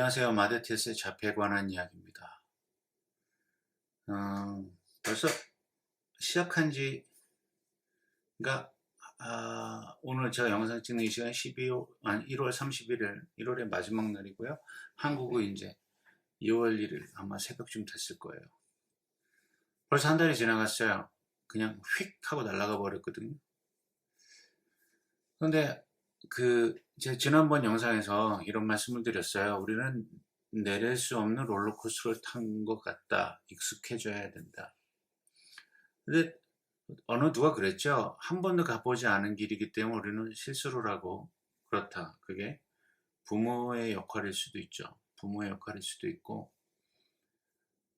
안녕하세요. 마데티스의 자폐에 관한 이야기입니다. 어, 벌써 시작한 지, 가 아, 오늘 제가 영상 찍는 이 시간 12월, 아니, 1월 31일, 1월의 마지막 날이고요. 한국은 이제 2월 1일 아마 새벽쯤 됐을 거예요. 벌써 한 달이 지나갔어요. 그냥 휙 하고 날아가 버렸거든요. 그런데 그, 제 지난번 영상에서 이런 말씀을 드렸어요. 우리는 내릴 수 없는 롤러코스터를 탄 것 같다. 익숙해져야 된다. 근데 어느 누가 그랬죠? 한 번도 가보지 않은 길이기 때문에 우리는 실수를 하고 그렇다. 그게 부모의 역할일 수도 있죠. 부모의 역할일 수도 있고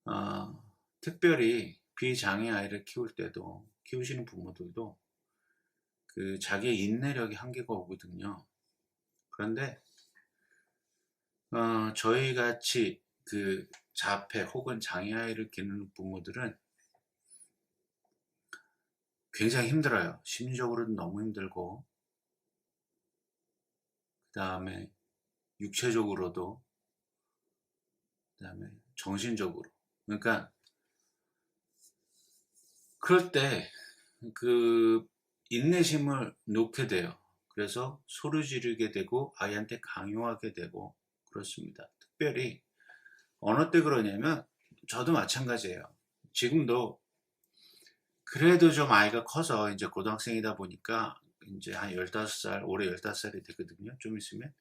어, 특별히 비장애 아이를 키울 때도 키우시는 부모들도 그 자기의 인내력이 한계가 오거든요. 그런데 어, 저희 같이 그 자폐 혹은 장애 아이를 기르는 부모들은 굉장히 힘들어요. 심리적으로도 너무 힘들고 그 다음에 육체적으로도 그 다음에 정신적으로 그러니까 그럴 때 그 인내심을 놓게 돼요. 그래서 소리 지르게 되고 아이한테 강요하게 되고 그렇습니다. 특별히 어느 때 그러냐면 저도 마찬가지예요. 지금도 그래도 좀 아이가 커서 이제 고등학생이다 보니까 이제 한 15살, 올해 15살이 되거든요. 좀 있으면.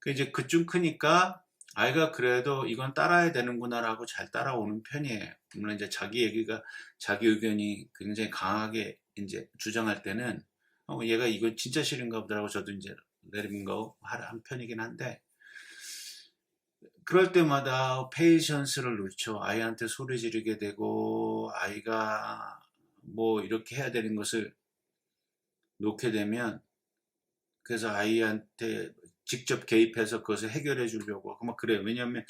그 이제 그쯤 크니까 아이가 그래도 이건 따라야 되는구나라고 잘 따라오는 편이에요. 물론 이제 자기 얘기가, 자기 의견이 굉장히 강하게 이제 주장할 때는, 어, 얘가 이거 진짜 싫은가 보다라고 저도 이제 내리는 거한 편이긴 한데, 그럴 때마다 페이션스를 놓죠. 아이한테 소리 지르게 되고, 아이가 뭐 이렇게 해야 되는 것을 놓게 되면, 그래서 아이한테 직접 개입해서 그것을 해결해 주려고 막 그래요. 왜냐하면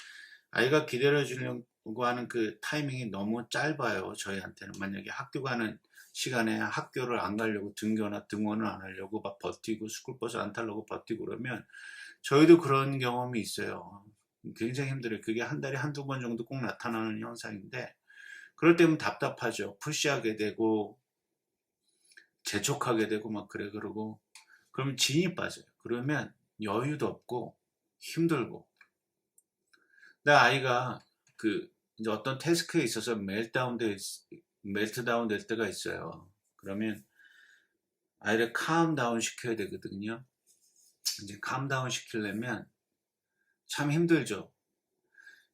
아이가 기다려 주려고 하는 그 타이밍이 너무 짧아요. 저희한테는 만약에 학교 가는 시간에 학교를 안 가려고 등교나 등원을 안 하려고 막 버티고 스쿨버스 안 타려고 버티고 그러면 저희도 그런 경험이 있어요. 굉장히 힘들어요. 그게 한 달에 한두 번 정도 꼭 나타나는 현상인데 그럴 때면 답답하죠. 푸시하게 되고 재촉하게 되고 막 그래 그러고 그러면 진이 빠져요. 그러면 여유도 없고 힘들고 내 아이가 그 어떤 태스크에 있어서 될 멜트다운 될 때가 있어요. 그러면 아이를 캄다운 시켜야 되거든요. 이제 캄다운 시키려면 참 힘들죠.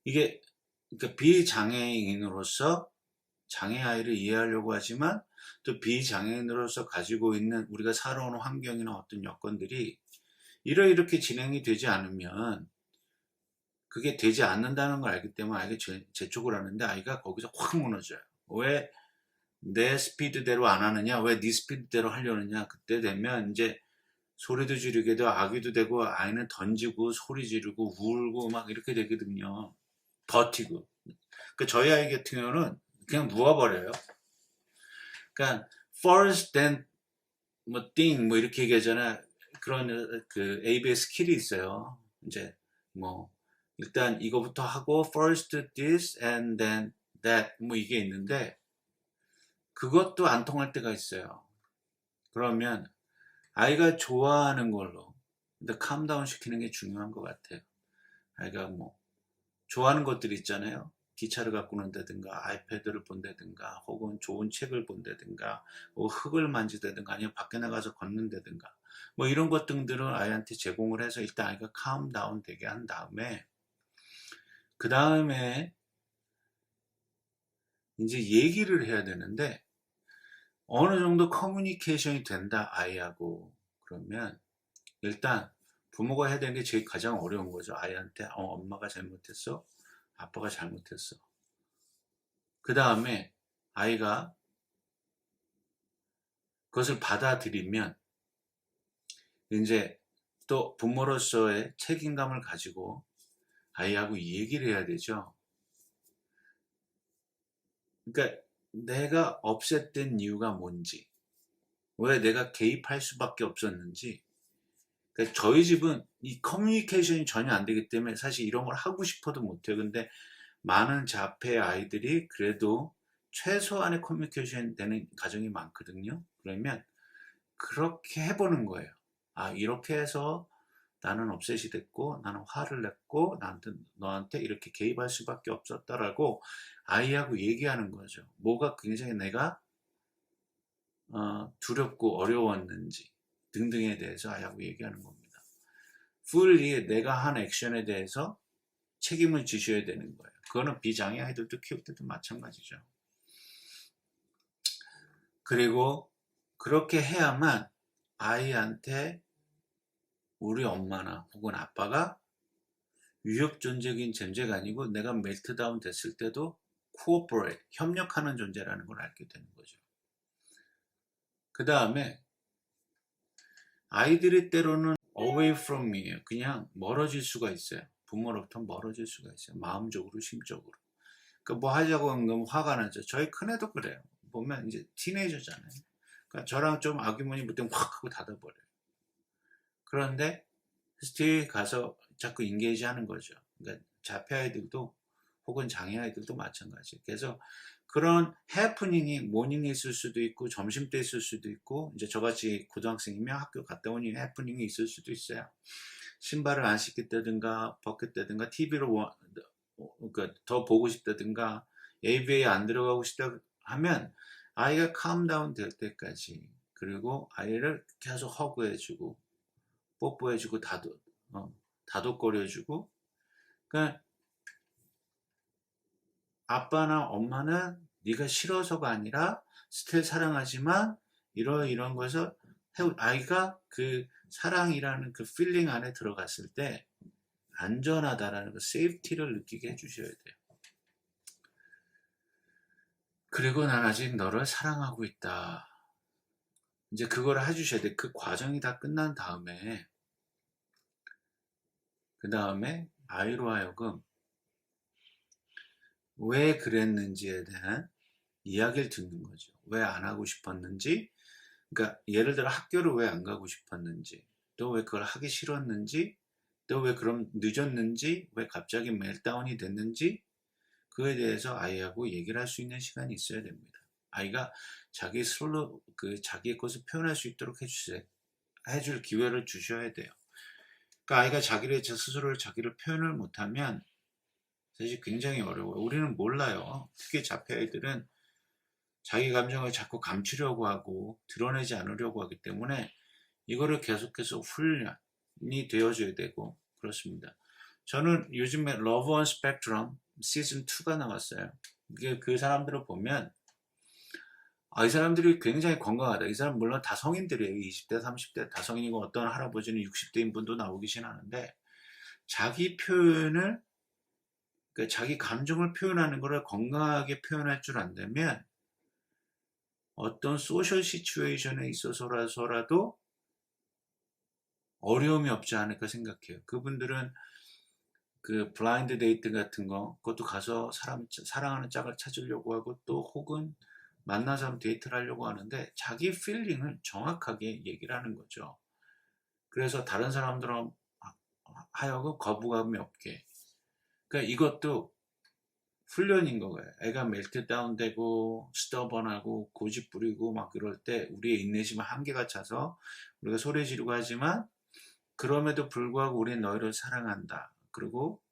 이게 그러니까 비장애인으로서 장애 아이를 이해하려고 하지만 또 비장애인으로서 가지고 있는 우리가 살아오는 환경이나 어떤 여건들이 이러 이렇게 진행이 되지 않으면 그게 되지 않는다는 걸 알기 때문에 아이가 재촉을 하는데 아이가 거기서 확 무너져요. 왜 내 스피드대로 안 하느냐? 왜 네 스피드대로 하려느냐? 그때 되면 이제 소리도 지르게 되고 아기도 되고 아이는 던지고 소리 지르고 울고 막 이렇게 되거든요. 버티고. 그 저희 아이 같은 경우는 그냥 누워버려요. 그러니까 first then 뭐 thing 뭐 이렇게 얘기하잖아. 그런 그 ABS 스킬이 있어요. 이제 뭐 일단 이거부터 하고 first this and then that 뭐 이게 있는데 그것도 안 통할 때가 있어요. 그러면 아이가 좋아하는 걸로 근데 캄다운 시키는 게 중요한 것 같아요. 아이가 뭐 좋아하는 것들이 있잖아요. 기차를 갖고 논다든가 아이패드를 본다든가 혹은 좋은 책을 본다든가 뭐 흙을 만지다든가 아니면 밖에 나가서 걷는다든가 뭐 이런 것 등들을 아이한테 제공을 해서 일단 아이가 카운다운 되게 한 다음에 그 다음에 이제 얘기를 해야 되는데 어느 정도 커뮤니케이션이 된다 아이하고. 그러면 일단 부모가 해야 되는 게 제일 가장 어려운 거죠. 아이한테 어, 엄마가 잘못했어? 아빠가 잘못했어? 그 다음에 아이가 그것을 받아들이면 이제 또 부모로서의 책임감을 가지고 아이하고 얘기를 해야 되죠. 그러니까 내가 없앴던 이유가 뭔지, 왜 내가 개입할 수밖에 없었는지, 그러니까 저희 집은 이 커뮤니케이션이 전혀 안 되기 때문에 사실 이런 걸 하고 싶어도 못해요. 근데 많은 자폐 아이들이 그래도 최소한의 커뮤니케이션 되는 가정이 많거든요. 그러면 그렇게 해보는 거예요. 아, 이렇게 해서 나는 업셋이 됐고, 나는 화를 냈고, 나한테, 너한테 이렇게 개입할 수밖에 없었다라고 아이하고 얘기하는 거죠. 뭐가 굉장히 내가 어, 두렵고 어려웠는지 등등에 대해서 아이하고 얘기하는 겁니다. fully 내가 한 액션에 대해서 책임을 지셔야 되는 거예요. 그거는 비장애 아이들도 키울 때도 마찬가지죠. 그리고 그렇게 해야만 아이한테 우리 엄마나 혹은 아빠가 위협존재적인 존재가 아니고 내가 멜트다운 됐을 때도 코오퍼레이트, 협력하는 존재라는 걸 알게 되는 거죠. 그 다음에 아이들이 때로는 away from me예요. 그냥 멀어질 수가 있어요. 부모로부터 멀어질 수가 있어요. 마음적으로, 심적으로. 그뭐 하자고 하면 화가 나죠. 저희 큰애도 그래요. 보면 이제 티네이저잖아요. 그러니까 저랑 좀 아규문이 붙으면 확 하고 닫아버려요. 그런데 스틸 가서 자꾸 인게이지 하는 거죠. 그러니까 자폐 아이들도 혹은 장애 아이들도 마찬가지. 그래서 그런 해프닝이 모닝에 있을 수도 있고 점심 때 있을 수도 있고 이제 저같이 고등학생이면 학교 갔다 오니 해프닝이 있을 수도 있어요. 신발을 안 신겠다든가 벗겠다든가 TV로 그러니까 더 보고 싶다든가 AV에 안 들어가고 싶다 하면 아이가 캄다운 될 때까지 그리고 아이를 계속 허그해주고 뽀뽀해주고 다독 어, 다독거려주고 그러니까 아빠나 엄마는 네가 싫어서가 아니라 스텔 사랑하지만 이런 이런 것을 아이가 그 사랑이라는 그 필링 안에 들어갔을 때 안전하다라는 그 세이프티를 느끼게 해주셔야 돼요. 그리고 난 아직 너를 사랑하고 있다. 이제 그걸 해주셔야 돼. 그 과정이 다 끝난 다음에 그 다음에 아이로 하여금 왜 그랬는지에 대한 이야기를 듣는 거죠. 왜 안 하고 싶었는지, 그러니까 예를 들어 학교를 왜 안 가고 싶었는지, 또 왜 그걸 하기 싫었는지, 또 왜 그럼 늦었는지, 왜 갑자기 멜다운이 됐는지, 그에 대해서 아이하고 얘기를 할 수 있는 시간이 있어야 됩니다. 아이가 자기 스스로 그 자기의 것을 표현할 수 있도록 해주세요. 해줄 기회를 주셔야 돼요. 그러니까 아이가 자기를 스스로를 자기를 표현을 못하면 사실 굉장히 어려워요. 우리는 몰라요. 특히 자폐 아이들은 자기 감정을 자꾸 감추려고 하고 드러내지 않으려고 하기 때문에 이거를 계속해서 훈련이 되어줘야 되고 그렇습니다. 저는 요즘에 Love on Spectrum 시즌 2가 나왔어요. 이게 그 사람들을 보면 아, 이 사람들이 굉장히 건강하다. 이 사람 물론 다 성인들이에요. 20대, 30대 다 성인이고 어떤 할아버지는 60대인 분도 계신 하는데 자기 표현을 그러니까 자기 감정을 표현하는 것을 건강하게 표현할 줄 안다면 어떤 소셜 시츄에이션에 있어서라도 어려움이 없지 않을까 생각해요. 그분들은 그 블라인드 데이트 같은 거 그것도 가서 사람 사랑하는 짝을 찾으려고 하고 또 혹은 만나서 데이트를 하려고 하는데 자기 필링을 정확하게 얘기를 하는 거죠. 그래서 다른 사람들은 하여금 거부감이 없게 그러니까 이것도 훈련인 거예요. 애가 멜트다운 되고 스터번하고 고집 부리고 막 그럴 때 우리의 인내심은 한계가 차서 우리가 소리 지르고 하지만 그럼에도 불구하고 우리는 너희를 사랑한다. 그리고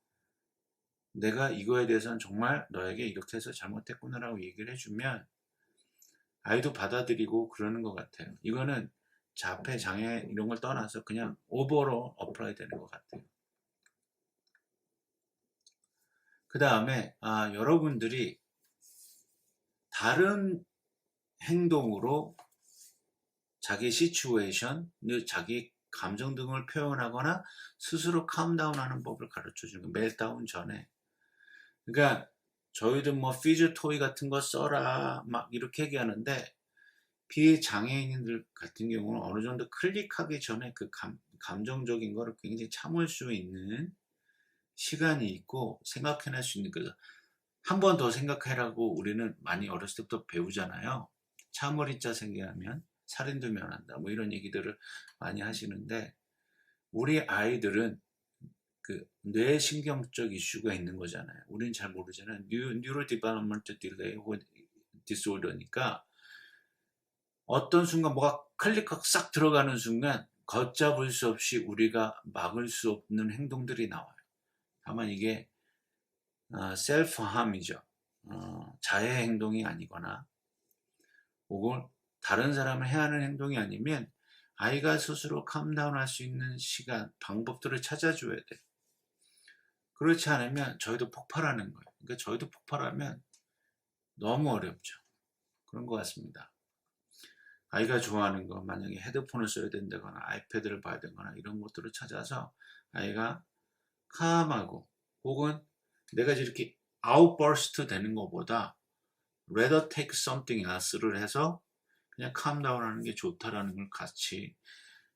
내가 이거에 대해서는 정말 너에게 이렇게 해서 잘못했구나라고 얘기를 해주면 아이도 받아들이고 그러는 것 같아요. 이거는 자폐, 장애 이런 걸 떠나서 그냥 오버로 어플라이 되는 것 같아요. 그 다음에 아, 여러분들이 다른 행동으로 자기 시츄에이션, 자기 감정 등을 표현하거나 스스로 캄다운하는 법을 가르쳐 주는 거예요. 멜다운 전에. 그러니까 저희도 뭐 피즈 토이 같은 거 써라 막 이렇게 얘기하는데 비장애인들 같은 경우는 어느 정도 클릭하기 전에 그 감, 감정적인 거를 굉장히 참을 수 있는 시간이 있고 생각해낼 수 있는 거죠. 한 번 더 생각해라고 우리는 많이 어렸을 때부터 배우잖아요. 참머리자 생겨나면 살인도 면한다. 뭐 이런 얘기들을 많이 하시는데 우리 아이들은 그 뇌신경적 이슈가 있는 거잖아요. 우리는 잘 모르잖아요. 뉴, 뉴로 디벨롭먼트 딜레이 혹은 디스오더니까 어떤 순간 뭐가 클릭하고 싹 들어가는 순간 걷잡을 수 없이 우리가 막을 수 없는 행동들이 나와요. 다만 이게 셀프 함이죠. 어, 자해 행동이 아니거나 혹은 다른 사람을 해하는 행동이 아니면 아이가 스스로 캄다운 할 수 있는 시간, 방법들을 찾아줘야 돼. 그렇지 않으면 저희도 폭발하는 거예요. 그러니까 저희도 폭발하면 너무 어렵죠. 그런 것 같습니다. 아이가 좋아하는 거, 만약에 헤드폰을 써야 된다거나 아이패드를 봐야 되거나 이런 것들을 찾아서 아이가 캄하고 혹은 내가 이렇게 아웃버스트 되는 것보다 rather take something else를 해서 그냥 calm 하는 게 좋다라는 걸 같이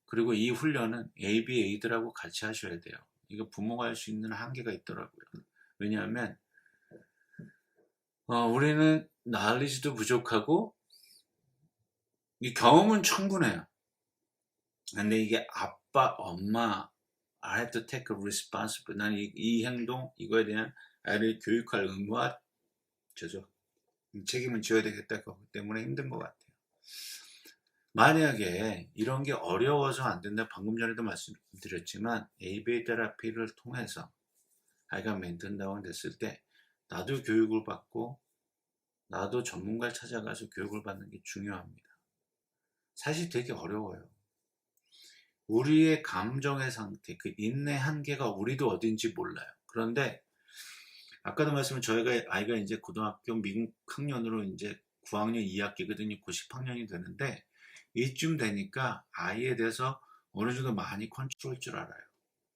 그리고 이 훈련은 ABA들하고 같이 하셔야 돼요. 이거 부모가 할 수 있는 한계가 있더라고요. 왜냐하면 어, 우리는 knowledge도 부족하고 이 경험은 충분해요. 근데 이게 아빠, 엄마 I have to take a responsibility. 나는 이, 이 행동, 이거에 대한 아이를 교육할 의무와 저죠. 책임을 져야 되겠다. 그것 때문에 힘든 것 같아요. 만약에 이런 게 어려워서 안 된다. 방금 전에도 말씀드렸지만 ABA 테라피를 통해서 아이가 멘턴다운 됐을 때 나도 교육을 받고 나도 전문가를 찾아가서 교육을 받는 게 중요합니다. 사실 되게 어려워요. 우리의 감정의 상태, 그 인내 한계가 우리도 어딘지 몰라요. 그런데 아까도 말씀은 저희가 아이가 이제 고등학교 미국 학년으로 이제 9학년 2학기거든요. 90학년이 되는데 이쯤 되니까 아이에 대해서 어느 정도 많이 컨트롤 줄 알아요.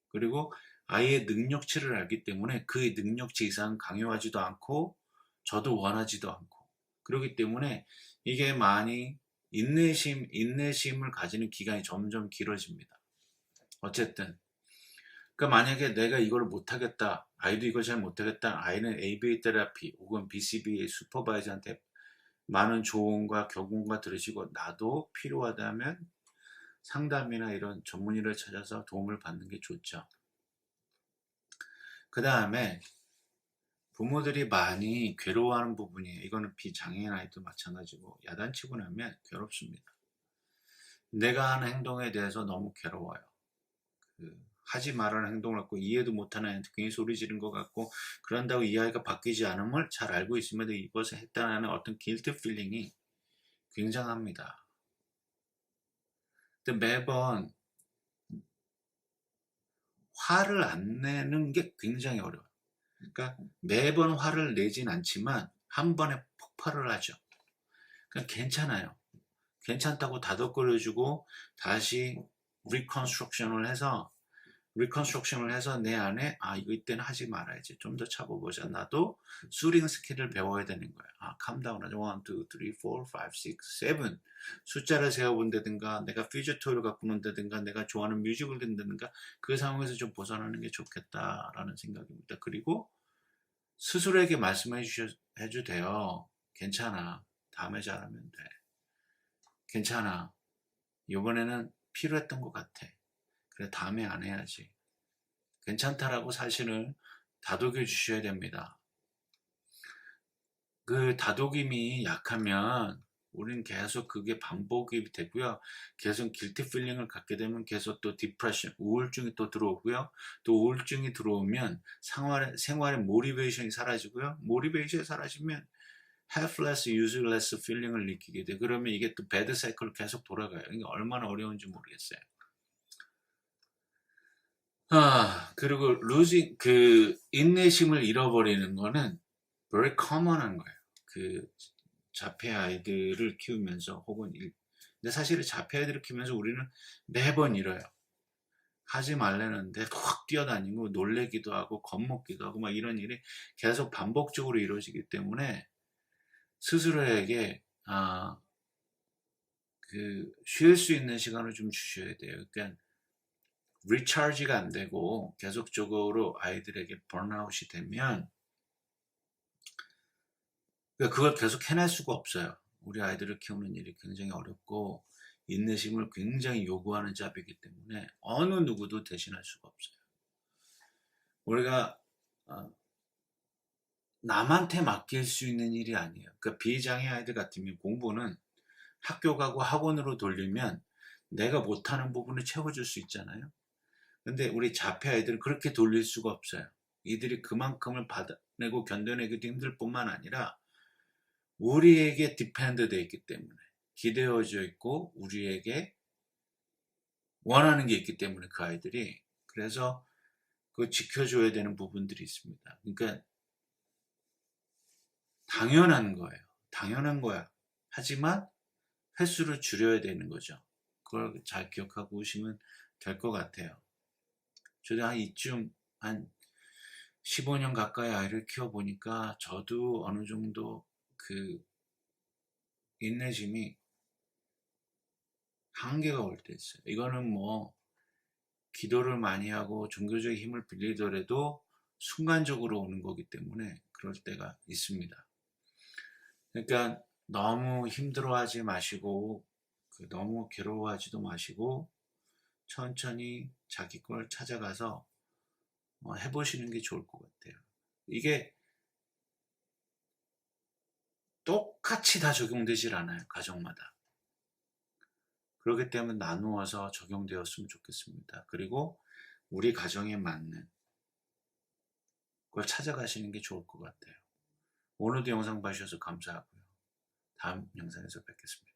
그리고 아이의 능력치를 알기 때문에 그 능력치 이상 강요하지도 않고 저도 원하지도 않고 그렇기 때문에 이게 많이 인내심, 인내심을 가지는 기간이 점점 길어집니다. 어쨌든. 그러니까 만약에 내가 이걸 못하겠다, 아이도 이걸 잘 못하겠다, 아이는 ABA 테라피 혹은 BCBA 슈퍼바이저한테 많은 조언과 교훈과 들으시고 나도 필요하다면 상담이나 이런 전문의를 찾아서 도움을 받는 게 좋죠. 그 다음에 부모들이 많이 괴로워하는 부분이에요. 이거는 비장애인 아이도 마찬가지고 야단치고 나면 괴롭습니다. 내가 하는 행동에 대해서 너무 괴로워요. 그 하지 말라는 행동을 갖고 이해도 못하는 애한테 괜히 소리 지른 것 같고 그런다고 이 아이가 바뀌지 않음을 잘 알고 있음에도 이것을 했다는 어떤 길트 필링이 굉장합니다. 근데 매번 화를 안 내는 게 굉장히 어려워요. 그러니까 매번 화를 내진 않지만 한 번에 폭발을 하죠. 그러니까 괜찮아요. 괜찮다고 다독거려주고 다시 리컨스트럭션을 해서 리컨스트럭션을 해서 내 안에 아 이때는 하지 말아야지. 좀더 차보보자. 나도 수링 스킬을 배워야 되는 거야. 아 캄다운 하자 1, 2, 3, 4, 5, 6, 7 숫자를 세어본다든가 내가 퓨저토를 갖고 논다든가 내가 좋아하는 뮤직을 듣는다든가 그 상황에서 좀 벗어나는 게 좋겠다라는 생각입니다. 그리고 스스로에게 말씀해 주셔 해도 돼요. 괜찮아. 다음에 잘하면 돼. 괜찮아. 이번에는 필요했던 것 같아 그래 다음에 안 해야지. 괜찮다라고 사실을 다독여 주셔야 됩니다. 그 다독임이 약하면 우리는 계속 그게 반복이 되고요. 계속 길티 필링을 갖게 되면 계속 또 디프레션, 우울증이 또 들어오고요. 또 우울증이 들어오면 생활의, 생활의 모티베이션이 사라지고요. 모티베이션이 사라지면 helpless, useless feeling을 느끼게 돼. 그러면 이게 또 배드 사이클로 계속 돌아가요. 이게 얼마나 어려운지 모르겠어요. 아, 그리고 루징, 그, 인내심을 잃어버리는 거는 very common한 거예요. 그, 자폐 아이들을 키우면서 혹은, 일, 근데 사실은 자폐 아이들을 키우면서 우리는 매번 잃어요. 하지 말라는데 확 뛰어다니고 놀래기도 하고 겁먹기도 하고 막 이런 일이 계속 반복적으로 이루어지기 때문에 스스로에게, 아, 그, 쉴 수 있는 시간을 좀 주셔야 돼요. 그러니까, 리차지가 안 되고 계속적으로 아이들에게 번아웃이 되면 그걸 계속 해낼 수가 없어요. 우리 아이들을 키우는 일이 굉장히 어렵고 인내심을 굉장히 요구하는 잡이기 때문에 어느 누구도 대신할 수가 없어요. 우리가 어, 남한테 맡길 수 있는 일이 아니에요. 그러니까 비장애 아이들 같으면 공부는 학교 가고 학원으로 돌리면 내가 못하는 부분을 채워줄 수 있잖아요. 근데 우리 자폐 아이들은 그렇게 돌릴 수가 없어요. 이들이 그만큼을 받아내고 견뎌내기도 힘들 뿐만 아니라 우리에게 디펜드 돼 있기 때문에 기대어져 있고 우리에게 원하는 게 있기 때문에 그 아이들이 그래서 그 지켜줘야 되는 부분들이 있습니다. 그러니까 당연한 거예요. 당연한 거야. 하지만 횟수를 줄여야 되는 거죠. 그걸 잘 기억하고 오시면 될 것 같아요. 저도 한 이쯤 한 15년 가까이 아이를 키워보니까 저도 어느 정도 그 인내심이 한계가 올 때 있어요. 이거는 뭐 기도를 많이 하고 종교적인 힘을 빌리더라도 순간적으로 오는 거기 때문에 그럴 때가 있습니다. 그러니까 너무 힘들어하지 마시고 그 너무 괴로워하지도 마시고 천천히 자기 걸 찾아가서 어, 해보시는 게 좋을 것 같아요. 이게 똑같이 다 적용되질 않아요. 가정마다. 그렇기 때문에 나누어서 적용되었으면 좋겠습니다. 그리고 우리 가정에 맞는 걸 찾아가시는 게 좋을 것 같아요. 오늘도 영상 봐주셔서 감사하고요. 다음 영상에서 뵙겠습니다.